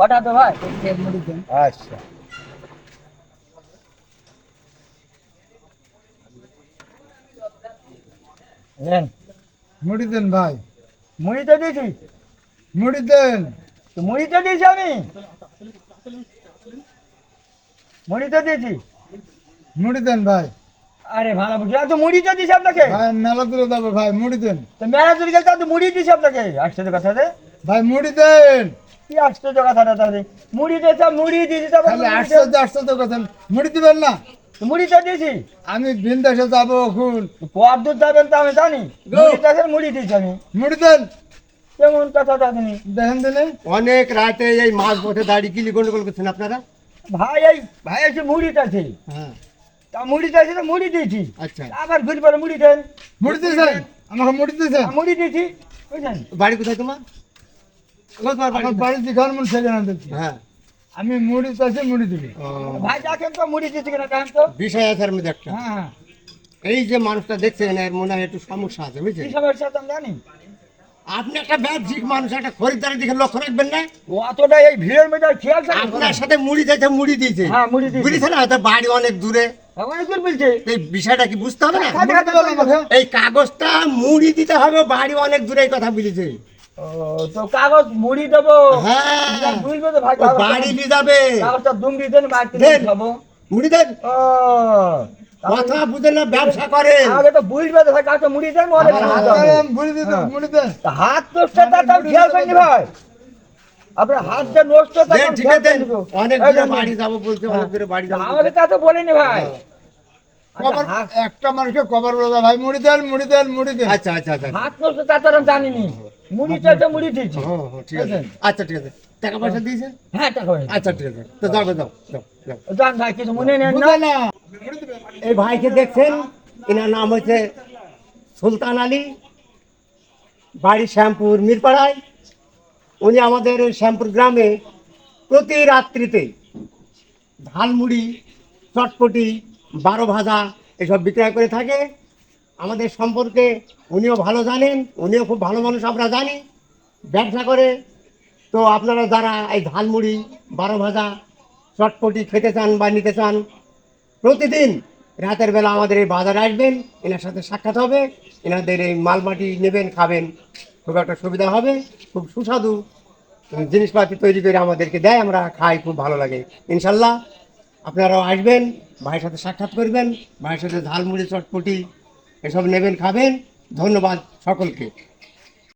কটা তো ভাই মুড়ি দেন। আচ্ছা নেন মুড়ি দেন ভাই। মুড়ি তো দিয়েছি মুড়ি দেন। মুড়ি তো দিয়েছি আমি। মুড়ি তো দিয়েছি মুড়ি দেন ভাই। আরে ভালো বুঝি তো মুড়ি তো দিয়েছি আপনাকে। ভাই মেলা দূরে যাবে ভাই মুড়ি দেন। তো মেলা চুরি গেলে তো মুড়ি দিয়েছি আপনাকে আশ্চর্য কথা ভাই মুড়ি দেন। কি আশ্চর্য কথাটা মুড়ি দিয়েছে মুড়ি দিয়েছি তারপর খালি মুড়ি আশ্চর্য আশ্চর্য কথা। মুড়ি দিবেন না? দিয়েছি। মুড়ি তো দিয়েছি। আমি বিন্দাসে যাব এখন। পর যাবেন তো আমি জানি। মুড়ি মুড়ি দিয়েছি আমি। মুড়ি দেন। কেমন কথা জানি দেখেন দিলে অনেক রাতে এই মাছ বসে দাঁড়িয়ে গিলি গন্ডগোল করছেন আপনারা? ভাই এই ভাই আছে মুড়ি আছে হ্যাঁ। তা মুড়ি আছে তো মুড়ি দিয়েছি। আচ্ছা। আবার ঘুরে পরে মুড়ি দেন। মুড়ি দিয়েছেন? আমাকে মুড়ি দিয়েছেন? মুড়ি দিয়েছি। বুঝলেন বাড়ি কোথায় তোমার? দিচ্ছি হ্যাঁ। আমি মুড়ি চাইছি মুড়ি দিবি। ভাই দেখেন তো মুড়ি দিয়েছি কিনা দেখেন তো। বিষয় আছে হ্যাঁ হ্যাঁ। এই যে মানুষটা দেখছেন এর মনে হয় একটু সমস্যা আছে বুঝছেন? কি সমস্যা তো জানি। আপনি একটা ব্যবসায়িক মানুষ একটা খরিদ্দারের দিকে লক্ষ্য রাখবেন না? অতটা এই ভিড়ের মধ্যে খেয়াল আপনার সাথে মুড়ি দিয়েছে মুড়ি দিয়েছে। হ্যাঁ, মুড়ি দিয়েছে। বুঝেছেন? না হয়তো বাড়ি অনেক দূরে। বলছে। এই বিষয়টা কি বুঝতে হবে না? এই কাগজটা মুড়ি দিতে হবে বাড়ি অনেক দূরে এই কথা বুঝেছে। তো কাগজ মুড়ি দেবো। হ্যাঁ। বুঝবে তো ভাই বাড়ি নিয়ে যাবে কাগজটা দুমড়ি দেন বাড়িতে দেন। খাব। মুড়ি দেন। ও কথা বুঝেন না ব্যবসা করেন। আগে তো বুঝবে তো ভাই কাগজটা মুড়ি দেন বলে মুড়ি দেবো। মুড়ি হ্যাঁ। মুড়ি দেন। হাত নষ্ট তার তার খেয়াল করেনি ভাই। আপনার হাতটা নষ্ট ঠিক আছে অনেক দূরে বাড়ি যাব বলছে অনেক দূরে বাড়ি যাব আমাকে তা তো বলেনি ভাই। একটা মানুষকে কবার বলা ভাই মুড়ি দেন মুড়ি দেন মুড়ি দেন। আচ্ছা আচ্ছা আচ্ছা। হাত নষ্ট তা তো আমি জানিনি মুড়ি চাইতে মুড়ি দিয়েছি ঠিক আছে। আচ্ছা ঠিক আছে। টাকা পয়সা দিয়েছেন? হ্যাঁ টাকা হয়েছে আচ্ছা ঠিক আছে। তো যাবে যাও যাও যাও। ভাই কিছু মনে নেন না। না? এই ভাইকে দেখছেন? এনার নাম হচ্ছে সুলতান আলী বাড়ি শ্যামপুর মিরপাড়ায়। উনি আমাদের শ্যামপুর গ্রামে প্রতি রাত্রিতে ঝালমুড়ি চটপটি বারো ভাজা এসব বিক্রয় করে থাকে। আমাদের সম্পর্কে উনিও ভালো জানেন, উনিও খুব ভালো মানুষ আমরা জানি। ব্যবসা করে। তো আপনারা যারা এই ঝালমুড়ি বারো ভাজা চটপটি খেতে চান বা নিতে চান, প্রতিদিন রাতের বেলা আমাদের এই বাজারে আসবেন, এনার সাথে সাক্ষাৎ হবে। এনাদের এই মালমাটি নেবেন, খাবেন। খুব একটা সুবিধা হবে, খুব সুস্বাদু জিনিসপাতি তৈরি করে আমাদেরকে দেয়, আমরা খাই, খুব ভালো লাগে। ইনশাল্লাহ আপনারাও আসবেন, ভাইয়ের সাথে সাক্ষাৎ করবেন, ভাইয়ের সাথে ঝালমুড়ি, চটপটি এসব নেবেন, খাবেন। ধন্যবাদ সকলকে।